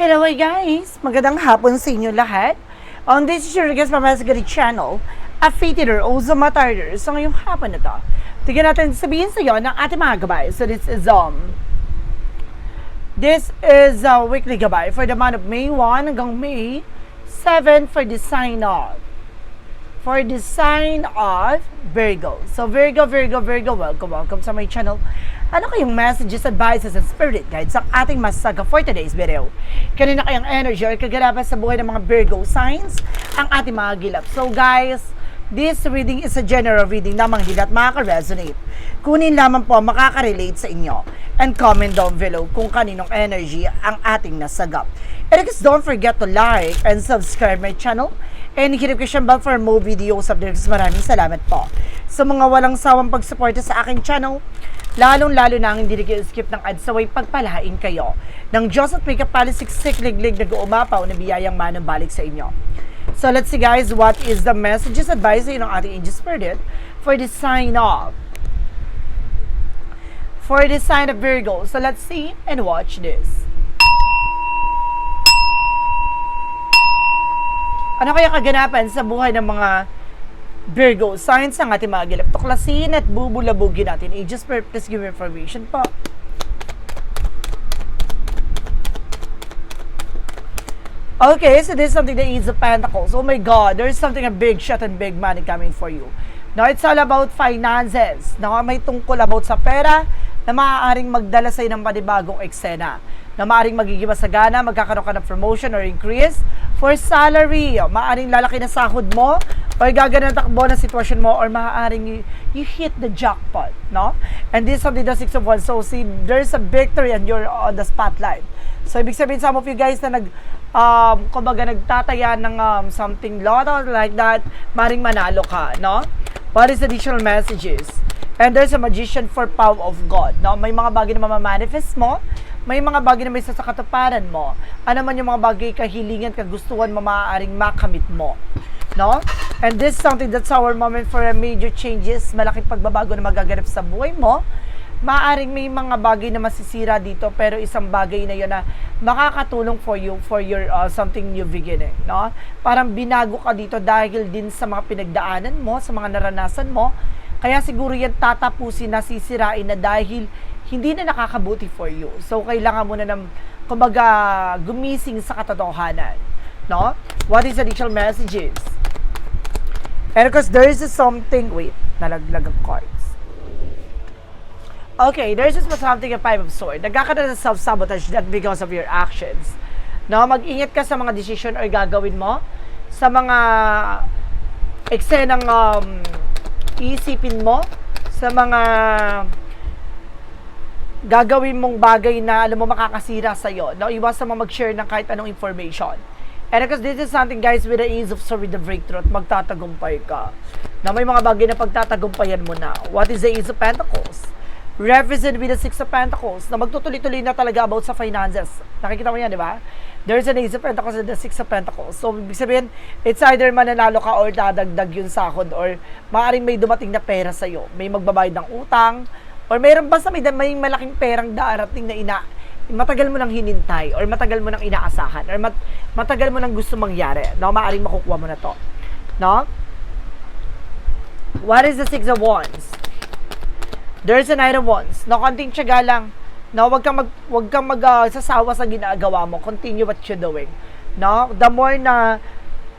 Hello guys! Magandang hapon sa inyo lahat. On this is your guest Mamasagari channel, a fated or also matarder. So ngayong hapon na to, tignan natin sabihin sa iyo ng ating mga gabay. So this is um This is a weekly gabay for the month of May 1 hanggang May 7 for the sign off. For the sign of Virgo. So Virgo, Virgo, Virgo, welcome, welcome sa my channel. Ano kayong messages, advices, and spirit guides ang ating masaga for today's video? Kanina kayang energy or kaganapan sa buhay ng mga Virgo signs ang ating mga gilap. So guys, this reading is a general reading lamang hindi lahat makaka-resonate. Kunin lamang po ang makaka-relate sa inyo and comment down below kung kaninong energy ang ating nasagap. And guys, don't forget to like and subscribe my channel and hit notification bell for more videos updates. Maraming salamat po. Sa mga walang sawang pagsuporta sa aking channel, lalong-lalo na ang hindi nag-skip ng ads saway pagpalain kayo ng Diyos at may kapalisiksik liglig na uumapaw na biyayang manong balik sa inyo. So let's see guys, what is the messages advising ng ating angel spirit for the sign of for the sign of Virgo. So let's see and watch this. Ano kaya kaganapan sa buhay ng mga Virgo signs ang ating mga gilap? Tuklasin at bubulabugin natin. Aegis Spirit, please give information po. Okay, so this is something that is of Pentacles. Oh my God, there's something a big shot and big money coming for you. Now, it's all about finances. Now, may tungkol about sa pera na maaaring magdala sa'yo ng panibagong eksena. Na maaaring magiging masagana, magkakaroon ka ng promotion or increase for salary. Maaaring lalaki na sahod mo or gagana takbo ng sitwasyon mo or maaaring you, you hit the jackpot, no? And this is something the Six of Wands. So, see, there's a victory and you're on the spotlight. So, ibig sabihin, some of you guys na nag, um, kumbaga, nagtataya ng um, something lotto like that, maring manalo ka, no? What is additional messages? And there's a magician for power of God, no? May mga bagay na mamamanifest mo, may mga bagay na may sa katuparan mo. Ano man yung mga bagay kahilingan, kagustuhan mo, maaaring makamit mo. No? And this is something that's our moment for a major changes, malaking pagbabago na magaganap sa buhay mo maaring may mga bagay na masisira dito pero isang bagay na yun na makakatulong for you for your uh, something new beginning no parang binago ka dito dahil din sa mga pinagdaanan mo sa mga naranasan mo kaya siguro yan tatapusin na sisirain na dahil hindi na nakakabuti for you. So kailangan mo na ng kumbaga gumising sa katotohanan no? What is additional messages? And because there is something wait nalaglag ang cards. Okay, there's just something a five of sword. Nagkakaroon ng self-sabotage that because of your actions. No, mag-ingat ka sa mga decision or gagawin mo. Sa mga eksenang um, iisipin mo. Sa mga gagawin mong bagay na alam mo makakasira sa iyo. No, iwasan mo mag-share ng kahit anong information. And because this is something guys with the ease of sorry the breakthrough at magtatagumpay ka. Na may mga bagay na pagtatagumpayan mo na. What is the ease of pentacles? represent with the Six of Pentacles na magtutuloy-tuloy na talaga about sa finances. Nakikita mo yan, di ba? There's an Ace of Pentacles and the Six of Pentacles. So, ibig sabihin, it's either mananalo ka or dadagdag yung sahod or maaaring may dumating na pera sa'yo. May magbabayad ng utang or mayroon basta may, may malaking perang darating na ina matagal mo nang hinintay or matagal mo nang inaasahan or mat, matagal mo nang gusto mangyari. No, maaaring makukuha mo na to. No? What is the Six of Wands? There's an item once. No, konting tiyaga lang. No, wag kang mag wag kang mag uh, sasawa sa ginagawa mo. Continue what you're doing. No, the more na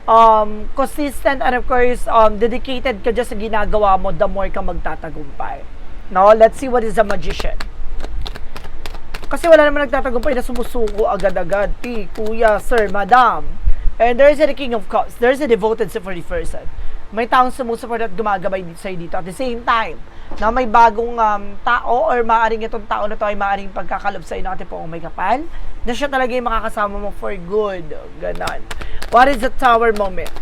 um, consistent and of course um, dedicated ka dyan sa ginagawa mo, the more ka magtatagumpay. No, let's see what is a magician. Kasi wala naman nagtatagumpay na sumusuko agad-agad. Ti, kuya, sir, madam. And there's a the king of cups. There's a devoted the person. May taong sumusupport at gumagabay dito sa'yo dito. At the same time, na may bagong um, tao or maaaring itong tao na to ay maaaring pagkakalob sa inyo natin po may kapal na siya talaga yung makakasama mo for good. Ganon. What is the tower moment?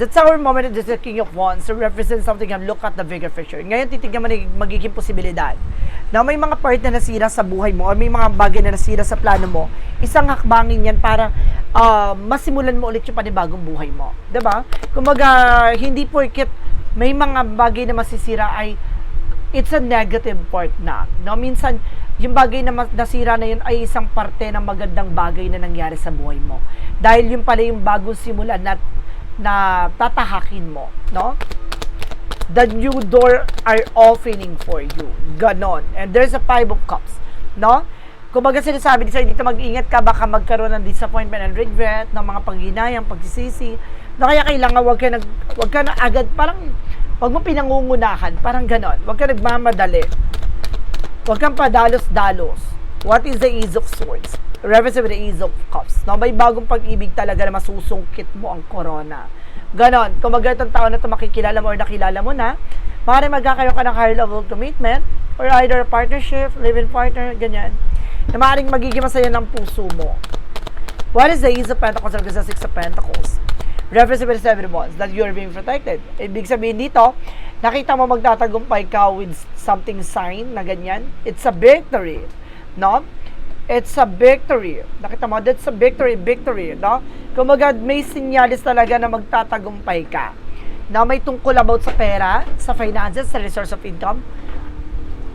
The tower moment is the King of Wands to represent something and look at the bigger picture. Ngayon, titignan mo na yung magiging posibilidad na may mga part na nasira sa buhay mo o may mga bagay na nasira sa plano mo, isang hakbangin yan para uh, masimulan mo ulit yung panibagong buhay mo. ba? Diba? Kumbaga, hindi porket may mga bagay na masisira ay it's a negative part na. No? Minsan, yung bagay na nasira na yun ay isang parte ng magandang bagay na nangyari sa buhay mo. Dahil yun pala yung bagong simula na, na tatahakin mo, no? The new door are opening for you. Ganon. And there's a five of cups, no? Kumbaga sinasabi din sa'yo dito, mag-ingat ka, baka magkaroon ng disappointment and regret, ng mga panghinayang, pagsisisi. No, kaya kailangan wag ka, nag, wag ka na agad, parang, wag mo pinangungunahan, parang ganon. Wag ka nagmamadali. Huwag kang padalos-dalos. What is the Ace of Swords? Reference with the Ace of Cups. No, may bagong pag-ibig talaga na masusungkit mo ang corona. Ganon. Kung magandang tao na ito makikilala mo or nakilala mo na, maaaring magkakaroon ka ng higher level commitment or either a partnership, live-in partner, ganyan. Na maaaring magiging masaya ng puso mo. What is the Ace of Pentacles and the Six of Pentacles? Reference with the Seven of Wands, that you're being protected. Ibig sabihin dito, nakita mo magtatagumpay ka with something sign na ganyan. It's a victory. No? It's a victory. Nakita mo, that's a victory, victory. No? Kumbaga, may sinyalis talaga na magtatagumpay ka. Na may tungkol about sa pera, sa finances, sa resource of income,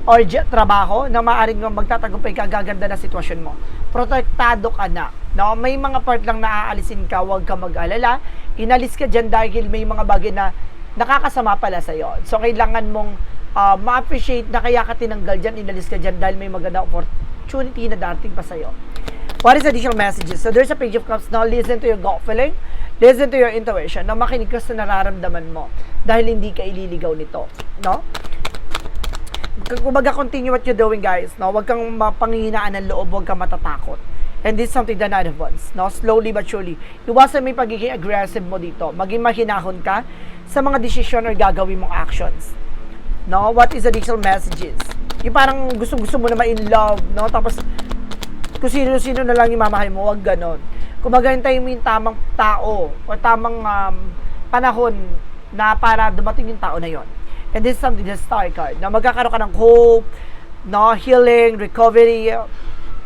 or trabaho na maaaring magtatagumpay ka, gaganda na sitwasyon mo. Protektado ka na. No? May mga part lang na aalisin ka, huwag ka mag-alala. Inalis ka dyan dahil may mga bagay na nakakasama pala sa'yo. So, kailangan mong uh, ma-appreciate na kaya ka tinanggal dyan, inalis ka dyan dahil may maganda opportunity na dating pa sa'yo. What is additional messages? So, there's a page of cups now. Listen to your gut feeling. Listen to your intuition. Na makinig ka sa nararamdaman mo dahil hindi ka ililigaw nito. No? kumbaga continue what you're doing guys no wag kang mapanghihinaan ng loob wag kang matatakot and this is something that of wands no slowly but surely iwasan mo yung pagiging aggressive mo dito maging mahinahon ka sa mga desisyon or gagawin mong actions no? What is additional messages? Yung parang gusto gusto mo na ma-in love no? Tapos kung sino-sino na lang yung mamahal mo wag ganon. Kumbaga hintayin mo yung tamang tao o tamang um, panahon na para dumating yung tao na yon And this is something, the star card, na magkakaroon ka ng hope, no, healing, recovery,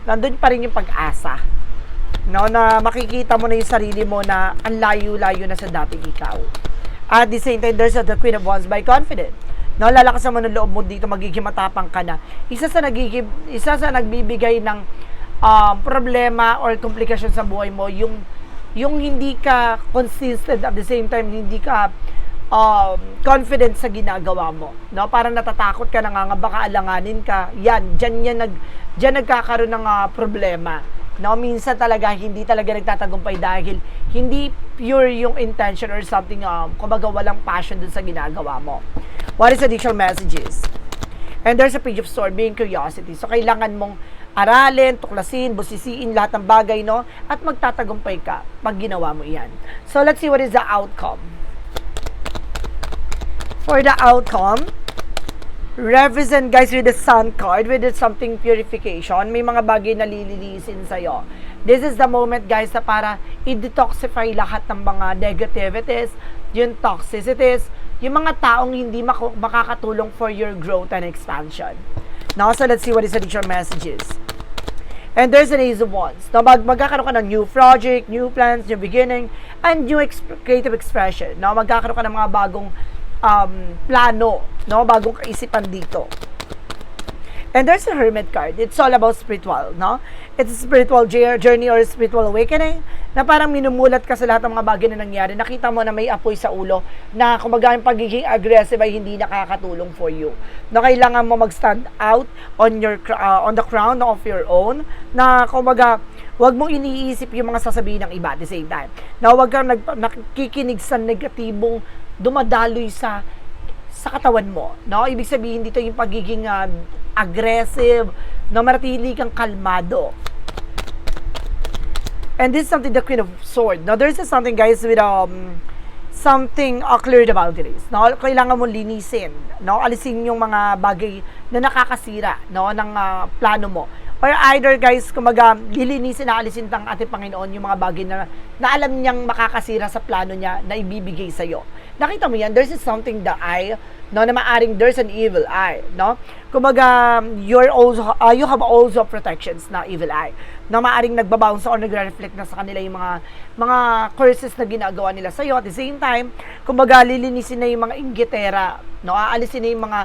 nandun pa rin yung pag-asa. No, na makikita mo na yung sarili mo na ang layo-layo na sa dating ikaw. At the same time, there's the Queen of Wands by confident. No, lalakas mo ng loob mo dito, magiging matapang ka na. Isa sa nagiging, isa sa nagbibigay ng um, problema or komplikasyon sa buhay mo, yung yung hindi ka consistent at the same time hindi ka um, confident sa ginagawa mo. No? Parang natatakot ka, nangangamba ka, alanganin ka. Yan, dyan, yan nag, dyan nagkakaroon ng uh, problema. No? Minsan talaga, hindi talaga nagtatagumpay dahil hindi pure yung intention or something, um, kumbaga walang passion dun sa ginagawa mo. What is additional messages? And there's a page of sword, being curiosity. So, kailangan mong aralin, tuklasin, busisiin lahat ng bagay, no? At magtatagumpay ka pag ginawa mo iyan. So, let's see what is the outcome for the outcome, represent guys with the sun card, with the something purification, may mga bagay na lilinisin sa'yo. This is the moment guys na para i-detoxify lahat ng mga negativities, yung toxicities, yung mga taong hindi mak- makakatulong for your growth and expansion. Now, so let's see what is additional messages. And there's an Ace of Wands. Now, mag magkakaroon ka ng new project, new plans, new beginning, and new exp- creative expression. Now, magkakaroon ka ng mga bagong um, plano, no? Bagong kaisipan dito. And there's a hermit card. It's all about spiritual, no? It's a spiritual journey or spiritual awakening na parang minumulat ka sa lahat ng mga bagay na nangyari. Nakita mo na may apoy sa ulo na kumbaga yung pagiging aggressive ay hindi nakakatulong for you. Na kailangan mo mag-stand out on your uh, on the crown of your own na kumbaga wag mo iniisip yung mga sasabihin ng iba at the same time. Na wag kang nag, nakikinig sa negatibong dumadaloy sa sa katawan mo. No? Ibig sabihin dito yung pagiging uh, aggressive, na maratili kang kalmado. And this is something the Queen of Sword. Now, there's something, guys, with um, something uh, clear the boundaries. No? Kailangan mo linisin. No? Alisin yung mga bagay na nakakasira no? ng uh, plano mo. Or either guys, kumaga, lilinisin na alisin ng ating Panginoon yung mga bagay na, na alam niyang makakasira sa plano niya na ibibigay sa'yo. Nakita mo yan, there's something the eye, no, na maaring there's an evil eye, no? Kumaga, you're also, uh, you have also protections na evil eye, na maaring nagbabounce or nagre-reflect na sa kanila yung mga, mga curses na ginagawa nila sa'yo. At the same time, kumaga, lilinisin na yung mga inggitera, no? Aalisin na yung mga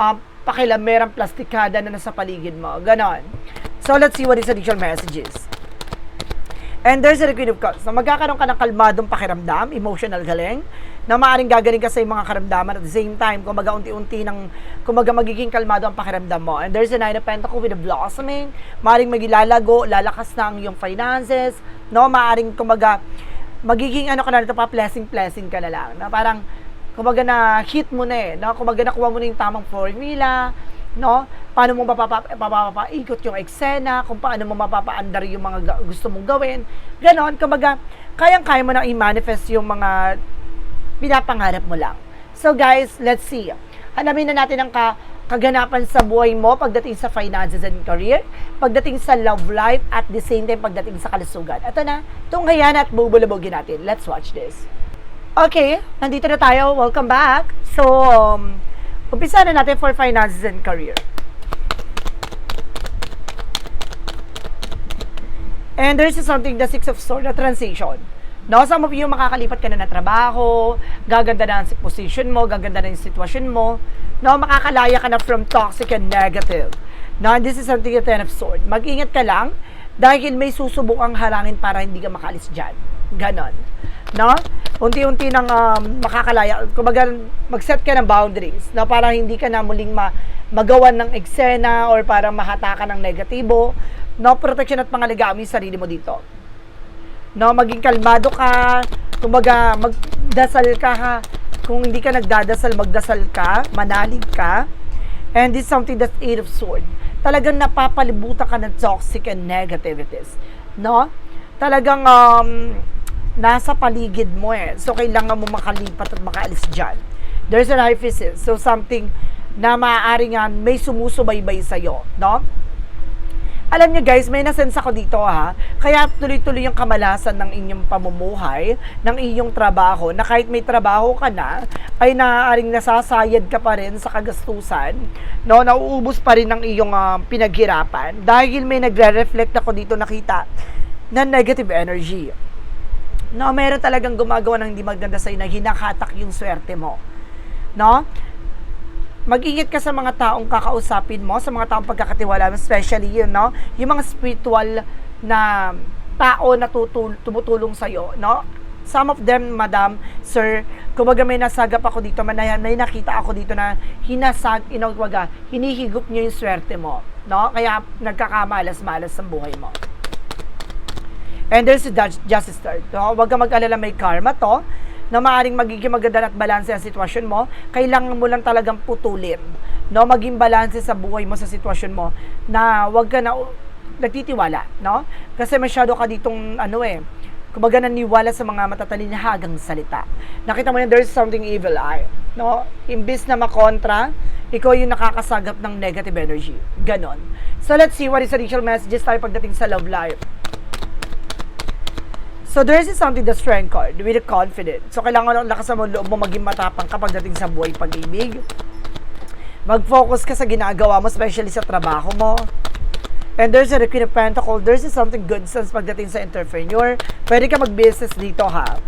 uh, pakilamerang plastikada na nasa paligid mo. Ganon. So, let's see what is additional messages. And there's a Queen of Cups. Na magkakaroon ka ng kalmadong pakiramdam, emotional galing, na maaaring gagaling ka sa mga karamdaman at the same time, kumaga unti-unti ng, kumaga magiging kalmado ang pakiramdam mo. And there's a Nine of Pentacles with a blossoming, maaaring magilalago, lalakas na ang iyong finances, no? Maaaring, kumaga, magiging ano ka na nito pa, blessing-blessing ka na lang. Na parang, kumaga na hit mo na eh, no? Kumaga nakuha mo na yung tamang formula, no? Paano mo mapapa- mapapaikot yung eksena, kung paano mo mapapaandar yung mga ga- gusto mong gawin. Ganon, kumbaga, kayang-kaya mo na i-manifest yung mga pinapangarap mo lang. So guys, let's see. Alamin na natin ang ka kaganapan sa buhay mo pagdating sa finances and career, pagdating sa love life, at the same time pagdating sa kalusugan. Ito na, tunghayan at bubulabogin natin. Let's watch this. Okay, nandito na tayo. Welcome back. So, um, umpisa na natin for finances and career. And there's something, the Six of Swords, the transition. No, some of you makakalipat ka na na trabaho, gaganda na ang position mo, gaganda na yung sitwasyon mo. No, makakalaya ka na from toxic and negative. No, and this is something Ten of Swords. Mag-ingat ka lang dahil may susubukang harangin para hindi ka makalis dyan. Ganon. No? Unti-unti nang um, makakalaya. Kumbaga, mag-set ka ng boundaries. No? Para hindi ka na muling ma magawan ng eksena or parang mahatakan ng negatibo. No? Protection at yung sarili mo dito no maging kalmado ka. Kumbaga magdasal ka ha? Kung hindi ka nagdadasal magdasal ka manalig ka. And this is something that's eight of sword talagang napapalibutan ka ng toxic and negativities. No? Talagang um, nasa paligid mo eh. So kailangan mo makalipat at makaalis dyan. There's an hyphesis. So something na maaari nga may sumusubaybay sa'yo. No alam niyo guys, may nasense ako dito ha. Kaya tuloy-tuloy yung kamalasan ng inyong pamumuhay, ng iyong trabaho, na kahit may trabaho ka na, ay naaaring nasasayad ka pa rin sa kagastusan, no? Nauubos pa rin ng iyong uh, pinaghirapan. Dahil may nagre-reflect ako dito nakita na negative energy. No, meron talagang gumagawa ng hindi maganda sa'yo na hinakatak yung swerte mo. No? Mag-ingat ka sa mga taong kakausapin mo, sa mga taong pagkakatiwala mo, especially yun, no? Yung mga spiritual na tao na tutul- tumutulong sa'yo, no? Some of them, madam, sir, kumbaga may nasagap ako dito, may, may nakita ako dito na hinasag, inagwaga, hinihigop niyo yung swerte mo, no? Kaya nagkakamalas-malas ang buhay mo. And there's a justice card, no? Huwag ka mag-alala, may karma to, na maaaring magiging maganda at balanse ang sitwasyon mo, kailangan mo lang talagang putulin. No, maging balanse sa buhay mo sa sitwasyon mo na wag ka na nagtitiwala, no? Kasi masyado ka ditong ano eh, kumbaga naniwala sa mga matatalinhagang salita. Nakita mo yan, there's something evil eye. No? Imbis na makontra, ikaw yung nakakasagap ng negative energy. Ganon. So let's see what is additional messages tayo pagdating sa love life. So there is something the strength card with confidence. So kailangan ng lakas mo loob mo maging matapang kapag dating sa buhay pag-ibig. Mag-focus ka sa ginagawa mo, especially sa trabaho mo. And there's a Queen of Pentacles. There's something good sense pagdating sa entrepreneur. Pwede ka mag-business dito ha.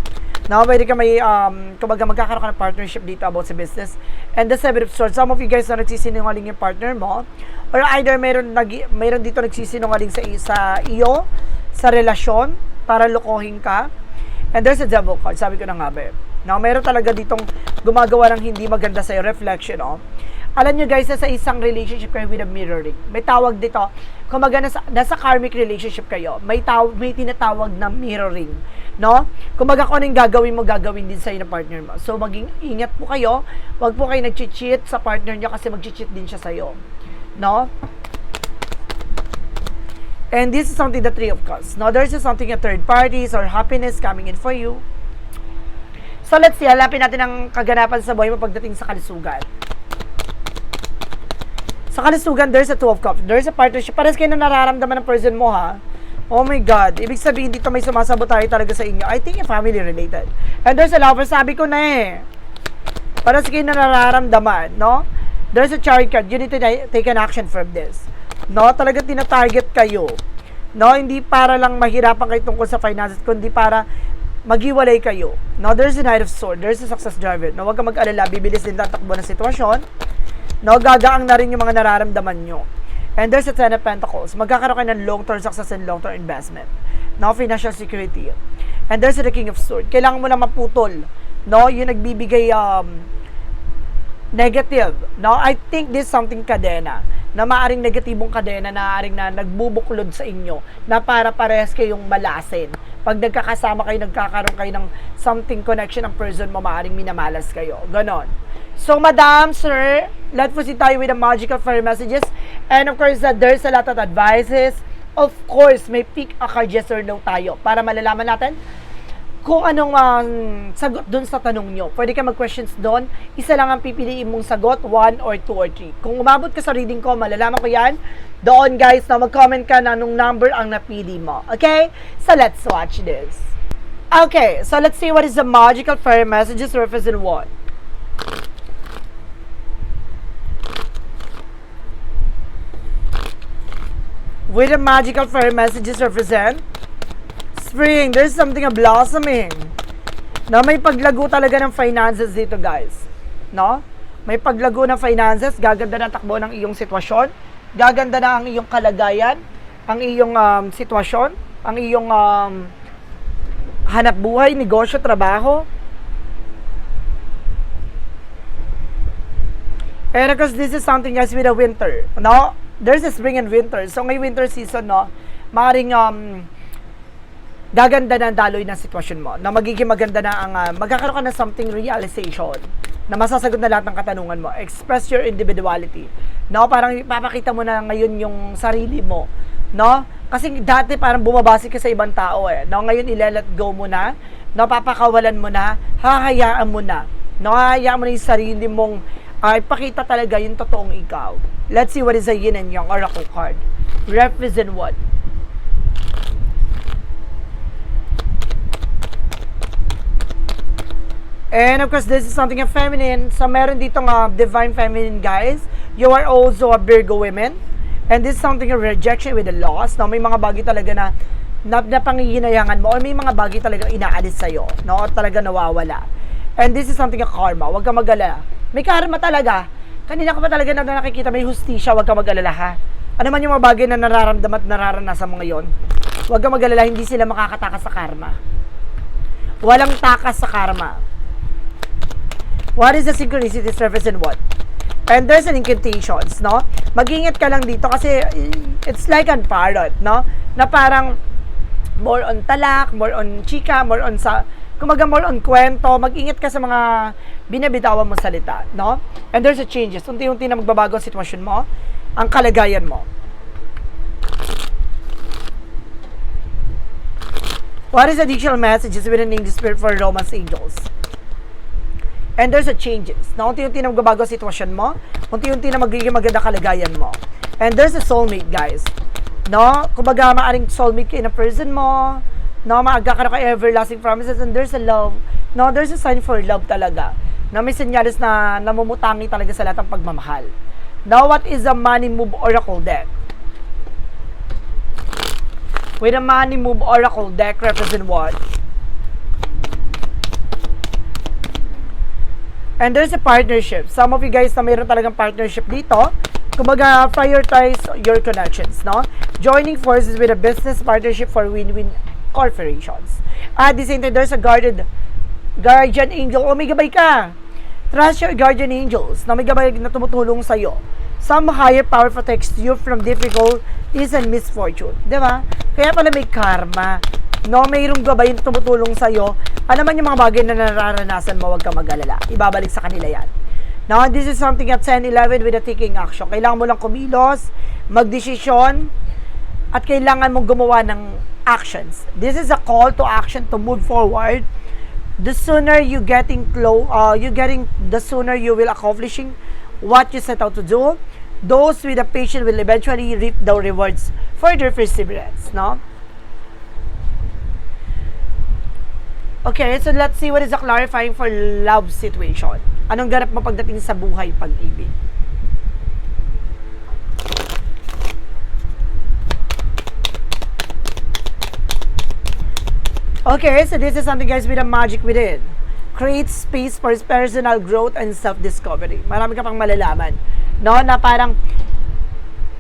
Now, pwede ka may, um, kumbaga magkakaroon ka ng partnership dito about sa business. And the Seven of Swords, some of you guys na nagsisinungaling yung partner mo, or either mayroon, nag, mayroon dito nagsisinungaling sa, sa iyo, sa relasyon, para lokohin ka. And there's a devil card, sabi ko na nga ba. Now, meron talaga ditong gumagawa ng hindi maganda sa'yo, reflection, oh. Alam nyo guys, sa isang relationship kayo with a mirroring. May tawag dito, kumaga nasa, nasa karmic relationship kayo, may, taw, may tinatawag na mirroring. No? Kumaga kung anong gagawin mo, gagawin din sa'yo ng partner mo. So, maging ingat po kayo. Huwag po kayo nag-cheat sa partner nyo kasi mag-cheat din siya sa'yo. No? And this is something the Three of Cups. Now, there's something a third parties or happiness coming in for you. So, let's see. Halapin natin ang kaganapan sa buhay mo pagdating sa kalusugan. Sa kalusugan, there's a Two of Cups. There's a partnership. Pares kayo na nararamdaman ng person mo, ha? Oh my God. Ibig sabihin dito may sumasabotahe talaga sa inyo. I think family related. And there's a lover. Sabi ko na eh. Pares kayo na nararamdaman, no? There's a chariot card. You need to take an action from this. No, talaga tina-target kayo. No, hindi para lang mahirapan kayo tungkol sa finances, kundi para maghiwalay kayo. No, there's a Knight of Sword, there's a success driver. No, huwag ka mag-alala, bibilis din tatakbo ng sitwasyon. No, gagaang na rin yung mga nararamdaman nyo. And there's a Ten of Pentacles. Magkakaroon kayo ng long-term success and long-term investment. No, financial security. And there's the King of Swords. Kailangan mo lang maputol. No, yung nagbibigay um, negative. No, I think this is something kadena na maaring negatibong kadena na maaring na nagbubuklod sa inyo na para parehas kayong malasin. Pag nagkakasama kayo, nagkakaroon kayo ng something connection ng person mo, maaring minamalas kayo. Ganon. So, madam, sir, let's proceed tayo with the magical fairy messages. And of course, uh, there's a lot of advices. Of course, may pick a card yes or no tayo para malalaman natin kung anong um, sagot doon sa tanong nyo. Pwede ka mag-questions doon. Isa lang ang pipiliin mong sagot, one or two or three. Kung umabot ka sa reading ko, malalaman ko yan. Doon guys, na mag-comment ka na anong number ang napili mo. Okay? So let's watch this. Okay, so let's see what is the magical fairy messages represent what. With the magical fairy messages represent spring, there's something a blossoming. No, may paglago talaga ng finances dito, guys. No? May paglago ng finances, gaganda na takbo ng iyong sitwasyon, gaganda na ang iyong kalagayan, ang iyong um, sitwasyon, ang iyong um, hanap buhay, negosyo, trabaho. And because this is something guys with a winter, no? There's a spring and winter. So ngayong winter season, no, maaaring um, gaganda na daloy ng sitwasyon mo, na magiging maganda na ang, uh, magkakaroon ka ng something realization, na masasagot na lahat ng katanungan mo. Express your individuality. No, parang ipapakita mo na ngayon yung sarili mo. No? Kasi dati parang bumabase ka sa ibang tao eh. No, ngayon i-let go mo na. No, papakawalan mo na. Hahayaan mo na. No, hahayaan mo na yung sarili mong uh, ipakita talaga yung totoong ikaw. Let's see what is a yin and yang oracle card. Represent what? And of course, this is something of feminine. So, meron dito nga divine feminine, guys. You are also a Virgo women. And this is something of rejection with the loss. No? May mga bagay talaga na na, na pangihinayangan mo or may mga bagay talaga inaalis sa'yo. No? At talaga nawawala. And this is something of karma. Huwag ka mag-alala. May karma talaga. Kanina ka pa talaga na nakikita may hustisya. Huwag ka mag-alala ha. Ano man yung mga bagay na nararamdaman at nararanasan mo ngayon, huwag ka mag-alala. Hindi sila makakatakas sa karma. Walang takas sa karma. What is the synchronicity surface and what? And there's an incantations, no? Mag-ingat ka lang dito kasi it's like an parrot, no? Na parang more on talak, more on chika, more on sa kumaga more on kwento, mag-ingat ka sa mga binabitawan mo salita, no? And there's a changes. Unti-unti na magbabago ang sitwasyon mo, ang kalagayan mo. What is additional messages with an angel spirit for romance angels? And there's a changes. Na unti-unti na magbabago ang sitwasyon mo, unti-unti na magiging maganda kalagayan mo. And there's a soulmate, guys. No? Kumbaga, maaring soulmate kayo na person mo, no? Maaga ka na kay everlasting promises, and there's a love. No? There's a sign for love talaga. Na may senyales na namumutangi talaga sa lahat ng pagmamahal. Now, what is a money move oracle deck? With a money move oracle deck represent what? And there's a partnership. Some of you guys na mayroon talagang partnership dito, kumbaga prioritize your connections, no? Joining forces with a business partnership for win-win corporations. At the same time, there's a guarded guardian angel. O may gabay ka. Trust your guardian angels na may gabay na tumutulong sa'yo. Some higher power protects you from difficulties and misfortune. Di ba? Kaya pala may karma. No, mayroong gabay na tumutulong sa'yo. Ano man yung mga bagay na nararanasan mo, huwag ka mag-alala. Ibabalik sa kanila yan. Now, this is something at 10-11 with a taking action. Kailangan mo lang kumilos, magdesisyon, at kailangan mong gumawa ng actions. This is a call to action to move forward. The sooner you getting close, uh, you getting, the sooner you will accomplishing what you set out to do. Those with a patience will eventually reap the rewards for their perseverance. No? Okay, so let's see what is the clarifying for love situation. Anong ganap mo pagdating sa buhay pag-ibig? Okay, so this is something guys with a magic within. Create space for personal growth and self-discovery. Marami ka pang malalaman. no? Na parang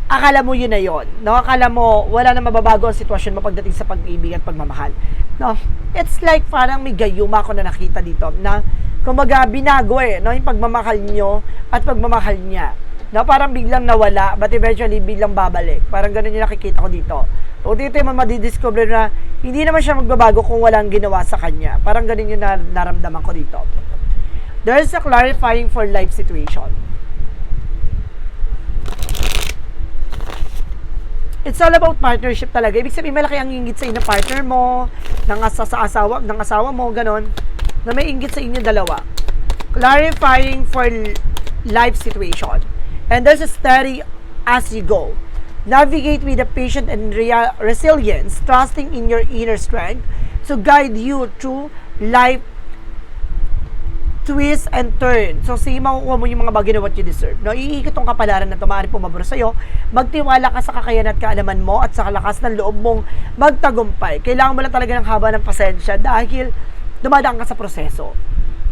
akala mo yun na yun. No? Akala mo wala na mababago ang sitwasyon mo pagdating sa pag-ibig at pagmamahal. No? It's like parang may gayuma ako na nakita dito na kumbaga binago eh, no? Yung pagmamahal nyo at pagmamahal niya. No? Parang biglang nawala, but eventually biglang babalik. Parang ganun yung nakikita ko dito. O dito yung madidiscover na hindi naman siya magbabago kung walang ginawa sa kanya. Parang ganun yung na- naramdaman ko dito. There's a clarifying for life situation. It's all about partnership talaga. Ibig sabihin, malaki ang inggit sa inyo partner mo, ng, asa, sa asawa, ng asawa mo, ganon, na may inggit sa inyo dalawa. Clarifying for life situation. And there's a steady as you go. Navigate with a patient and rea- resilience, trusting in your inner strength to guide you through life twist and turn. So, sige, makukuha mo yung mga bagay na what you deserve. No, iikot tong kapalaran na ito, maaari pumabor sa'yo. Magtiwala ka sa kakayanan at kaalaman mo at sa kalakas ng loob mong magtagumpay. Kailangan mo lang talaga ng haba ng pasensya dahil dumadaan ka sa proseso.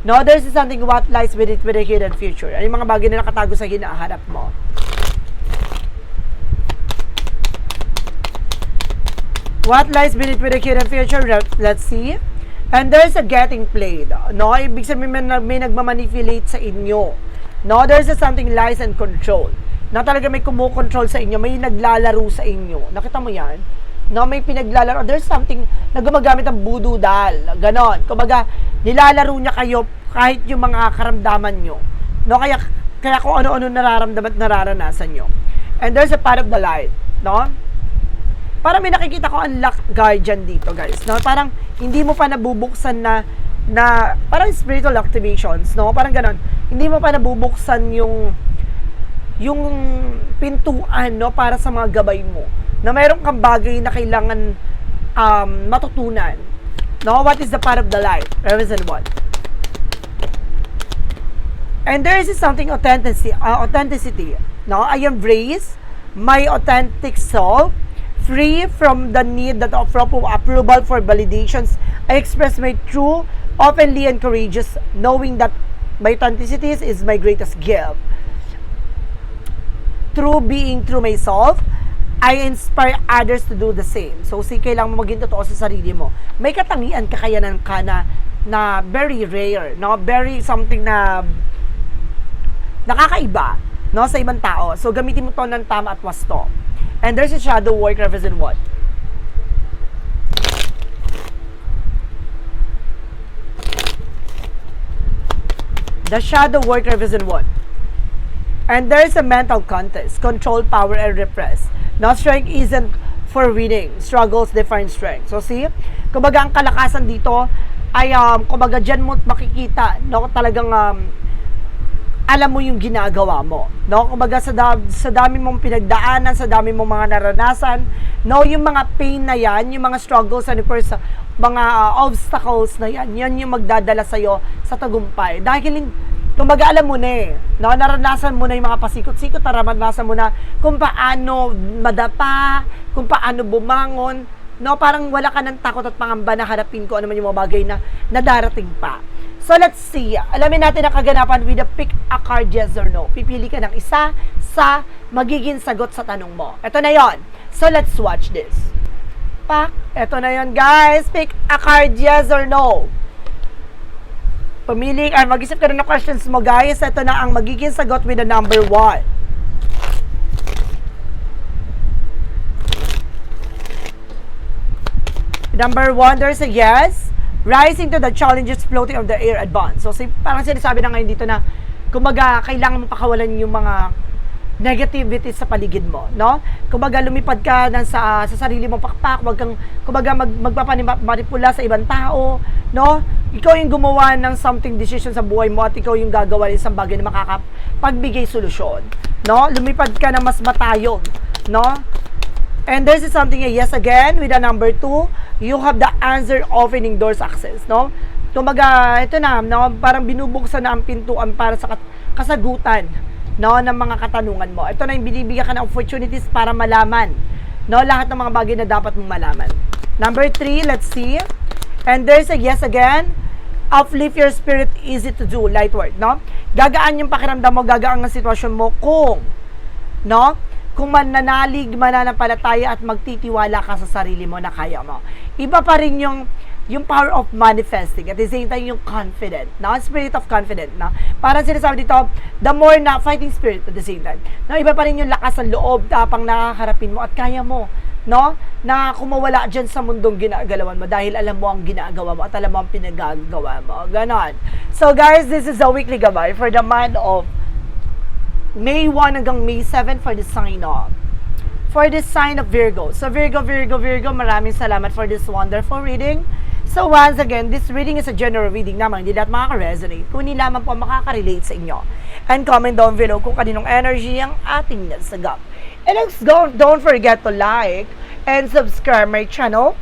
No, there's something what lies with it with the hidden future. Ano yung mga bagay na nakatago sa hinaharap mo. What lies beneath with the hidden future? Let- Let's see. And there's a getting played. No, ibig sabihin may, may nagmamanipulate sa inyo. No, there's a something lies and control. Na talaga may kumukontrol sa inyo, may naglalaro sa inyo. Nakita mo yan? No, may pinaglalaro. There's something na gumagamit ng voodoo doll. Ganon. Kumbaga, nilalaro niya kayo kahit yung mga karamdaman nyo. No, kaya, kaya kung ano-ano nararamdaman at nararanasan nyo. And there's a part of the light. No? parang may nakikita ko ang luck guardian dito, guys. No? Parang hindi mo pa nabubuksan na na parang spiritual activations, no? Parang ganon. Hindi mo pa nabubuksan yung yung pintuan, no, para sa mga gabay mo. Na mayroon kang bagay na kailangan um, matutunan. No? What is the part of the light? Revelation 1. And there is something authenticity, uh, authenticity. No, I embrace my authentic self, free from the need that of approval for validations. I express my true, openly and courageous, knowing that my authenticity is my greatest gift. Through being true myself, I inspire others to do the same. So, si kailangan mo maging totoo sa sarili mo. May katangian, kakayanan ka na, na very rare, no? Very something na nakakaiba no sa ibang tao. So gamitin mo to ng tama at wasto. And there's a shadow work represent what? The shadow work represent what? And there's a mental contest, control, power, and repress. Now, strength isn't for winning. Struggles define strength. So, see? Kumbaga, ang kalakasan dito ay, um, kumbaga, dyan mo makikita, no, talagang, um, alam mo yung ginagawa mo. No? Kumbaga sa, da- sa dami mong pinagdaanan, sa dami mong mga naranasan, no, yung mga pain na yan, yung mga struggles, ano, sa mga uh, obstacles na yan, yan yung magdadala sa'yo sa tagumpay. Dahil, kumbaga alam mo na eh, no? naranasan mo na yung mga pasikot-sikot, naranasan mo na kung paano madapa, kung paano bumangon, no? Parang wala ka ng takot at pangamba na harapin ko ano man yung mga bagay na, na darating pa. So let's see. Alamin natin ang kaganapan with a pick a card yes or no. Pipili ka ng isa sa magiging sagot sa tanong mo. Ito na yon. So let's watch this. Pak, ito na yon guys. Pick a card yes or no. Pumili, ay mag-isip ka rin ng questions mo guys. Ito na ang magiging sagot with the number one. Number one, there's a yes. Rising to the challenges floating of the air advance. So, si, parang sinasabi na ngayon dito na, kumaga, kailangan mo pakawalan yung mga negativity sa paligid mo, no? Kumbaga lumipad ka ng sa, sa sarili mong pakpak, wag kang kumbaga mag, magpapanipula sa ibang tao, no? Ikaw yung gumawa ng something decision sa buhay mo at ikaw yung gagawa ng isang bagay na makakapagbigay solusyon, no? Lumipad ka ng mas matayog, no? And this is something, yes again, with the number two, you have the answer opening doors access, no? Kumbaga, ito na, no? Parang binubuksan na ang pintuan para sa kasagutan, no? Ng mga katanungan mo. Ito na yung binibigyan ka ng opportunities para malaman, no? Lahat ng mga bagay na dapat mong malaman. Number three, let's see. And there's a yes again, uplift your spirit, easy to do, light work, no? gagaan yung pakiramdam mo, gagaan ang sitwasyon mo kung, no? Kung mananalig, mananampalataya at magtitiwala ka sa sarili mo na kaya mo. Iba pa rin yung yung power of manifesting at the same time yung confident no? spirit of confident no? parang sinasabi dito the more na fighting spirit at the same time no? iba pa rin yung lakas ng loob tapang nakakarapin mo at kaya mo no? na kumawala dyan sa mundong ginagalawan mo dahil alam mo ang ginagawa mo at alam mo ang pinagagawa mo ganon so guys this is a weekly gabay for the month of May 1 hanggang May 7 for the sign of for this sign of Virgo. So Virgo, Virgo, Virgo, maraming salamat for this wonderful reading. So once again, this reading is a general reading naman, hindi lahat makaka-resonate. Kunin lamang po makaka-relate sa inyo. And comment down below kung kaninong energy ang ating nasagap. And let's go, don't forget to like and subscribe my channel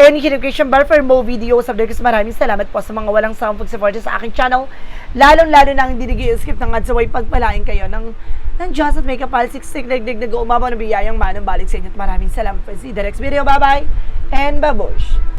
and hit notification bell for more videos of Because maraming salamat po sa mga walang sawang pag-support sa aking channel. Lalong-lalo na ang hindi nag-skip ng ads away pagpalain kayo ng ng Just at Makeup Pal 66 nagdig nag-uumabaw na biyayang manong balik sa inyo. At maraming salamat po. See the next video. Bye-bye and babush!